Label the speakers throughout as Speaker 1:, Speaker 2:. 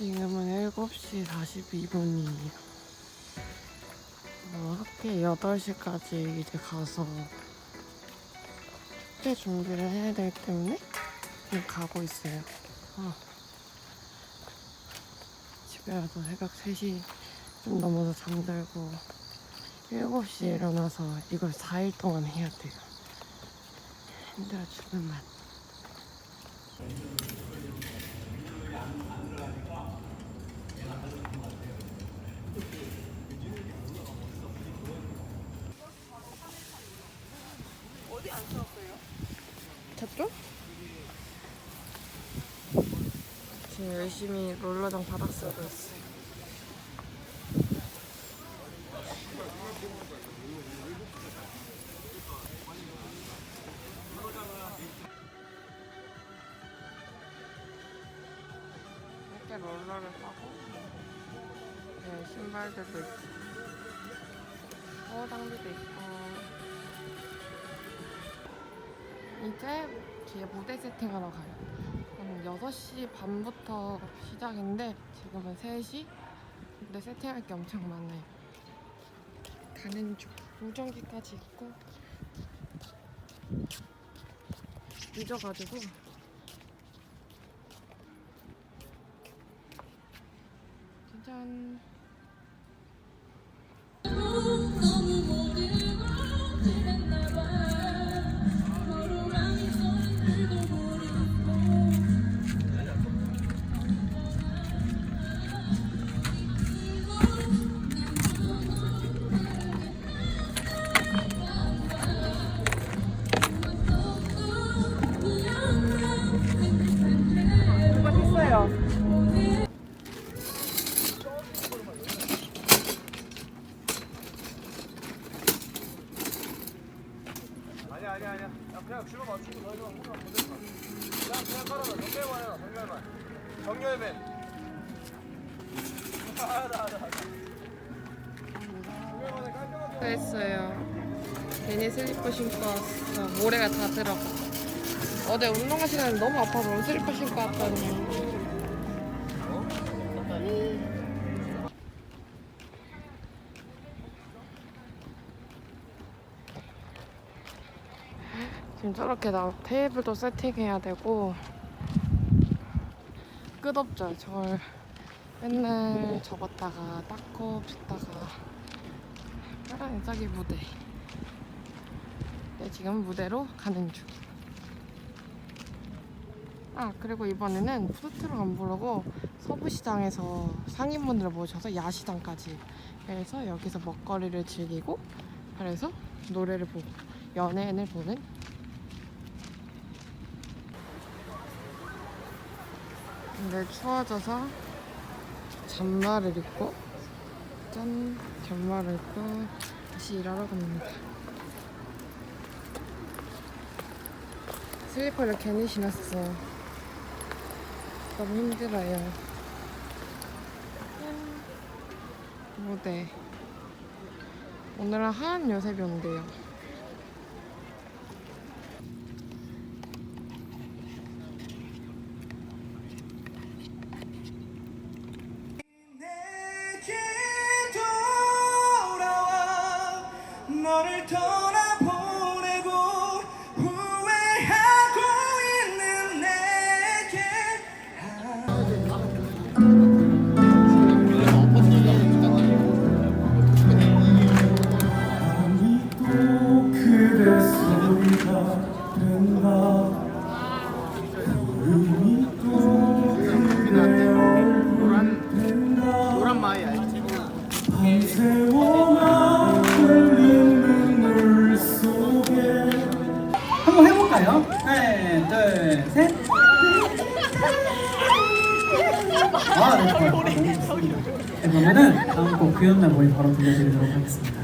Speaker 1: 지금은 7시 42분이에요. 어, 학교 8시까지 이제 가서 숙제 준비를 해야 되기 때문에 지금 가고 있어요. 아. 집에 와서 새벽 3시 좀 넘어서 잠들고 7시에 일어나서 이걸 4일 동안 해야 돼요. 힘들어 죽을 맛. 지금 열심히 롤러장 바닥 쓰고 있어요. 이렇게 롤러를 하고 네, 신발들도 있고 샤워장비도 있고 이제 뒤에 무대 세팅하러 가요. 한 6시 반부터 시작인데 지금은 3시? 근데 세팅할 게 엄청 많아요. 가는 중. 무전기까지 있고 늦어가지고 짜
Speaker 2: 해 깔끔하게
Speaker 1: 했어요. 괜히 슬리퍼 신고 왔어. 모래가 다 들어가. 어제 운동화 신었는데 너무 아파서 슬리퍼 신고 왔더니. 지금 저렇게 나 테이블도 세팅해야 되고 끝없죠. 저걸 맨날 접었다가 닦고 붓다가 파란 짝이 무대. 네, 지금 무대로 가는 중. 아, 그리고 이번에는 푸드트럭 안 부르고 서부시장에서 상인분들을 모셔서 야시장까지 해서 여기서 먹거리를 즐기고 그래서 노래를 보고 연예인을 보는 근데 추워져서 잠바를 입고 짠 잠바를 입고 다시 일하러 갑니다. 슬리퍼를 괜히 신었어. 너무 힘들어요. 짠. 무대. 오늘은 하한 요셉이 온대요.
Speaker 3: 그러면은 다음 곡 그였나 보이 바로 들려드리도록 하겠습니다.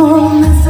Speaker 3: 꿈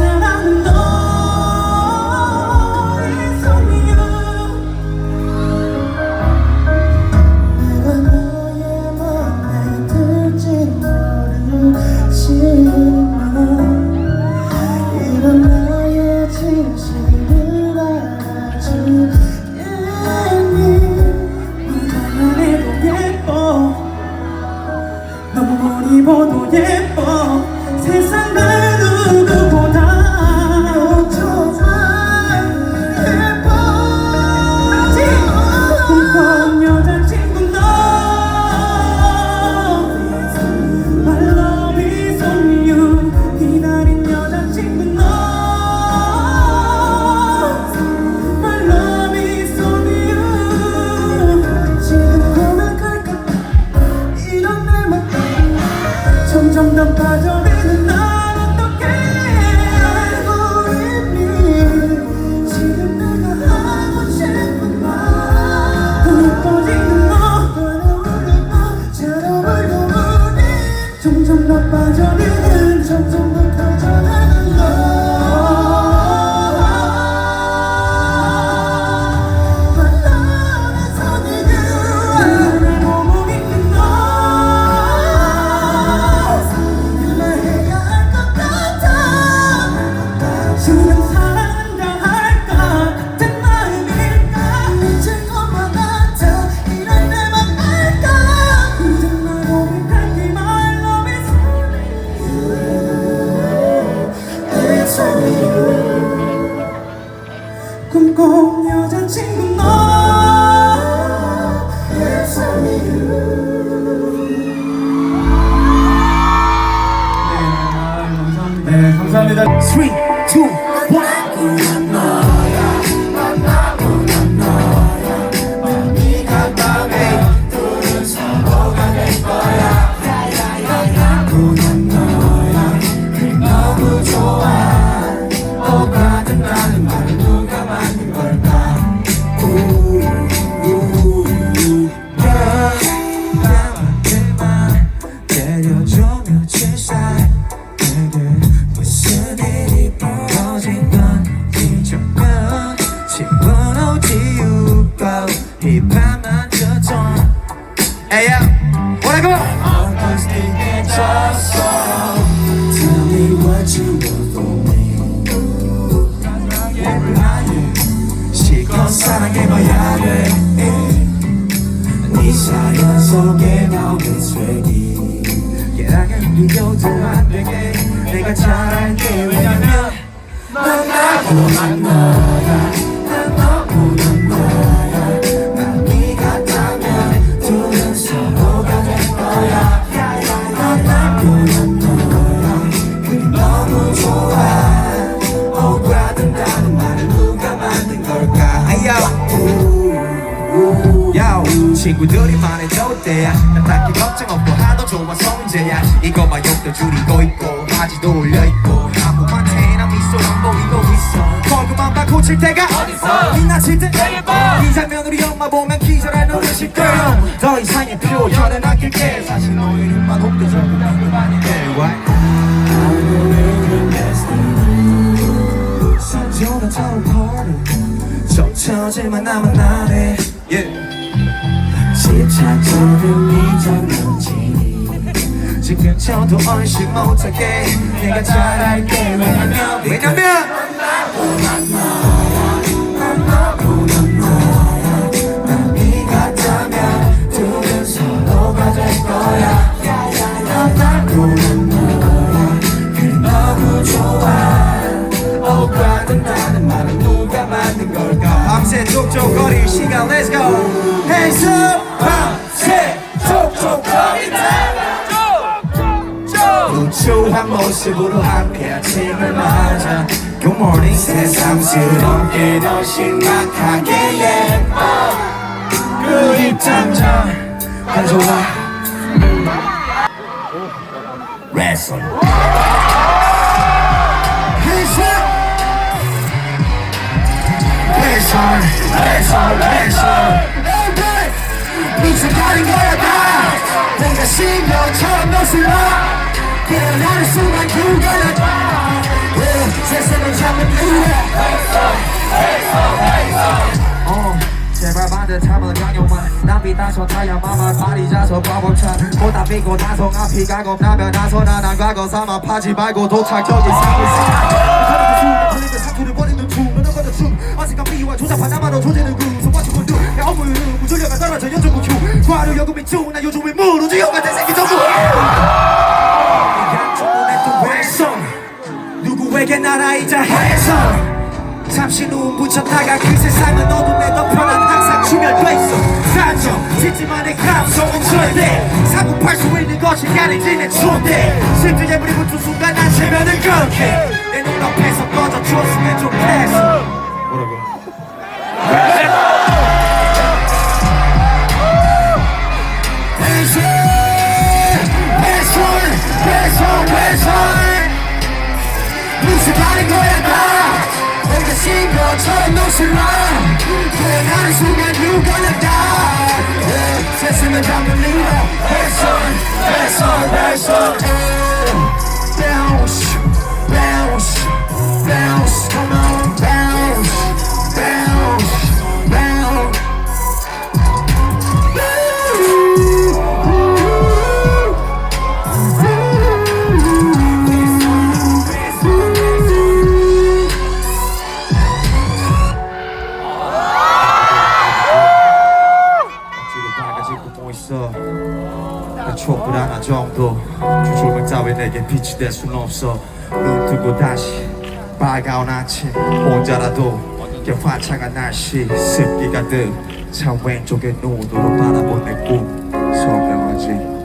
Speaker 3: 친구 너 Yes I'm you
Speaker 2: 네, 감사합니다. 3, 2, 1.
Speaker 3: 돼네 사연 속에 나오는 쇠기 계량은 비교도 안 되게 내가 잘 알게. 왜냐면 넌 나고 난너
Speaker 2: 말해도 돼야 난 딱히 걱정 없고 하도 좋아서 문제야. 이것만 욕도 줄이고 있고 바지도 올려있고. 아무한테 나 미소만 보이고 있어. 벌금만 받고 칠 때가 어딨어 빛나칠 때. 이 장면을 우리 엄마 보면 기절할 노릇일 거야 더 이상의 표현은 아낄게. 사실 너의 이름만 옮겨져 그만 아닌데
Speaker 3: 산조나처럼 허를 젖혀질만 남은 날에.
Speaker 2: yeah.
Speaker 3: 집착조금 잊었는지 지금 저도 얼씬 못하게 내가 잘 알게 왜냐면
Speaker 2: 왜냐면 밤새 족족거릴 시간 Let's go
Speaker 3: 아침을 맞아 Good morning 새삼스럽게 더 심각하게 예뻐. 그안 좋아 레슨 레슨 레슨 레슨 다. 내가 신경처럼 너슬러 깨어나는 순간 그거야 다 세상을 잡는
Speaker 2: 어, 제발 반듯함은 양용만 남이 나서 타야 마마 발이 자서 바보찬 보다 비고 나서 앞이 가고 나면 나서 나난 과거 삼아 파지 말고 도착. 저기 사고 있어. 흘리는 사투를 버리는 춤 너는 춤 어색한 비유와 조잡한 나만로 조제는 금 손맞추고 눈내 업무율은 무전력가 떨어져 연주부 큐 과로 여금이 춤나 요즘에 무르지요 같은 새끼 전부 누구에게 나라이자 해선 잠시 눈 붙였다가 그 세상은 어둠에 덮여난 항상 충혈돼 있어. 산정 짓지만의 감성은 절대 사고팔 수 있는 것이 가리지 내 촌대 실드에 물이 붙은 순간 난 체면을 그렇게. 내 눈앞에 내게 빛이 될순 없어. 눈 뜨고 다시 밝아온 아침 혼자라도
Speaker 4: 이렇게 화창한 날씨 습기 가 득 차 왼쪽에 눈으로 바라본 내꿈 선명하지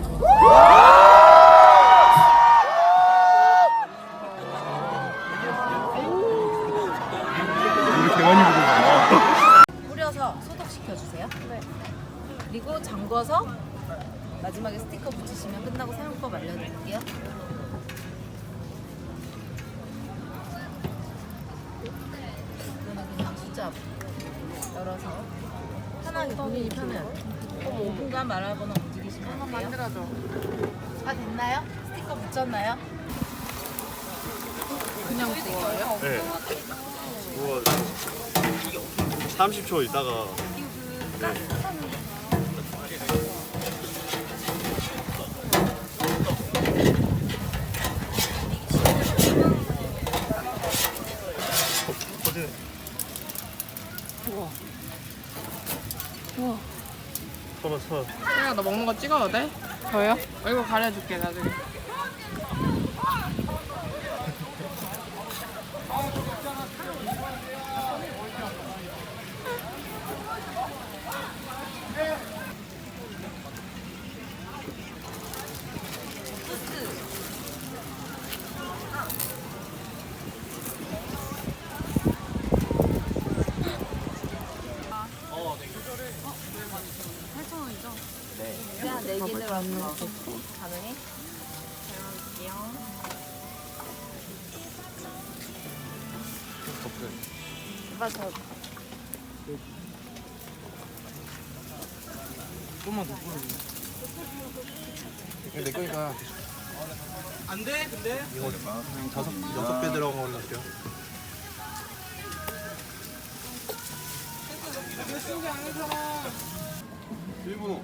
Speaker 5: 그냥
Speaker 1: 구워요?
Speaker 6: 네. 우와. 30초 있다가 서로 서로
Speaker 1: 혜영아 너 먹는 거 찍어도 돼? 저요? 얼굴 가려줄게 나중에.
Speaker 2: 내 거니까 안 돼? 근데? 이거 다섯 여섯 배 들어간 걸로 할게요. 일본어